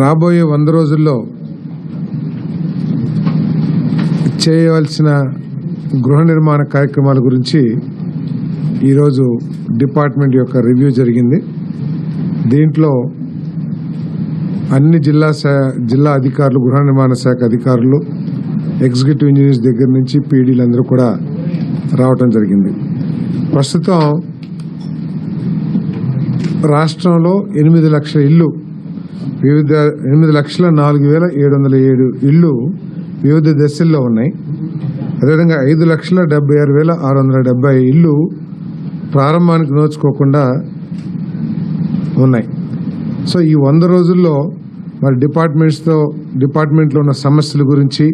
రాబోయే వంద రోజుల్లో చేయవలసిన గృహ నిర్మాణ కార్యక్రమాల గురించి ఈరోజు డిపార్ట్మెంట్ యొక్క రివ్యూ జరిగింది. దీంట్లో అన్ని జిల్లా జిల్లా అధికారులు గృహ నిర్మాణ శాఖ అధికారులు ఎగ్జిక్యూటివ్ ఇంజనీర్స్ దగ్గర నుంచి పీడీలు అందరూ కూడా రావటం జరిగింది. ప్రస్తుతం రాష్ట్రంలో ఎనిమిది లక్షల ఇల్లు వివిధ ఎనిమిది లక్షల నాలుగు వేల ఏడు వందల ఏడు ఇళ్ళు వివిధ దశల్లో ఉన్నాయి. అదేవిధంగా ఐదు లక్షల డెబ్బై ఆరు వేల ఆరు వందల డెబ్బై ఇళ్ళు ప్రారంభానికి నోచుకోకుండా ఉన్నాయి. సో ఈ వంద రోజుల్లో మరి డిపార్ట్మెంట్స్తో డిపార్ట్మెంట్లో ఉన్న సమస్యల గురించి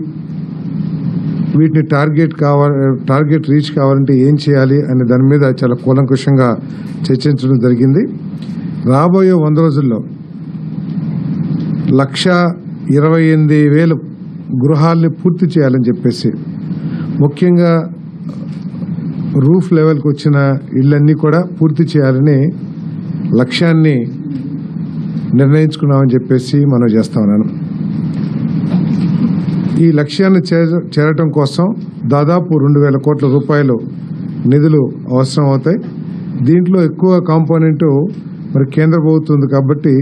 వీటిని టార్గెట్ కావాలి టార్గెట్ రీచ్ కావాలంటే ఏం చేయాలి అనే దాని మీద చాలా కూలంకుషంగా చర్చించడం జరిగింది. రాబోయే వంద రోజుల్లో లక్ష ఇరవై ఎనిమిది వేలు గృహాల్ని పూర్తి చేయాలని చెప్పేసి ముఖ్యంగా రూఫ్ లెవెల్కి వచ్చిన ఇళ్ళన్నీ కూడా పూర్తి చేయాలని లక్ష్యాన్ని నిర్ణయించుకున్నామని చెప్పేసి మనం చేస్తా ఉన్నాను. ఈ లక్ష్యాన్ని చేరటం కోసం దాదాపు రెండు వేల కోట్ల రూపాయలు నిధులు అవసరం అవుతాయి. దీంట్లో ఎక్కువ కాంపోనెంట్ మరి కేంద్ర ప్రభుత్వం ఉంది కాబట్టి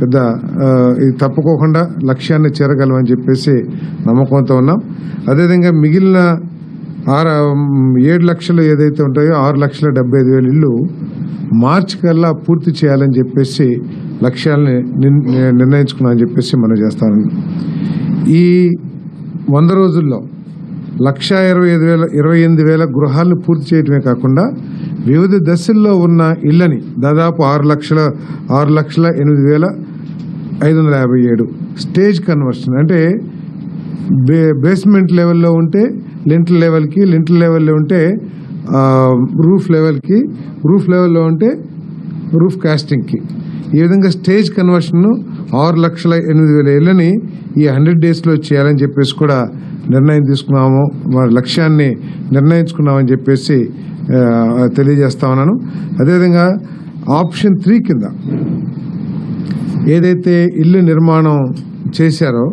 పెద్ద ఇది తప్పుకోకుండా లక్ష్యాన్ని చేరగలమని చెప్పేసి నమ్మకంతో ఉన్నాం. అదేవిధంగా మిగిలిన ఆరు ఏడు లక్షలు ఏదైతే ఉంటాయో ఆరు లక్షల డెబ్బై ఐదు వేల ఇల్లు మార్చి కల్లా పూర్తి చేయాలని చెప్పేసి లక్ష్యాలని నిర్- నిర్ణయించుకున్నామని చెప్పేసి మనం చేస్తాను ఈ వంద రోజుల్లో లక్ష ఇరవై ఐదు వేల ఇరవై ఎనిమిది వేల గృహాలను పూర్తి చేయటమే కాకుండా వివిధ దశల్లో ఉన్న ఇళ్ళని దాదాపు ఆరు లక్షల ఆరు లక్షల ఎనిమిది వేల ఐదు వందల యాభై ఏడు స్టేజ్ కన్వర్షన్. అంటే బే బేస్మెంట్ లెవెల్లో ఉంటే లింటర్ లెవెల్కి లింటర్ లెవెల్లో ఉంటే రూఫ్ లెవెల్కి రూఫ్ లెవెల్లో ఉంటే రూఫ్ కాస్టింగ్కి ఈ విధంగా స్టేజ్ కన్వర్షన్ ఆరు లక్షల ఎనిమిది వేల ఇళ్ళని ఈ హండ్రెడ్ డేస్లో చేయాలని చెప్పేసి కూడా నిర్ణయం తీసుకున్నాము. వారి లక్ష్యాన్ని నిర్ణయించుకున్నామని చెప్పేసి తెలియజేస్తా ఉన్నాను. అదేవిధంగా ఆప్షన్ త్రీ కింద ఏదైతే ఇల్లు నిర్మాణం చేశారో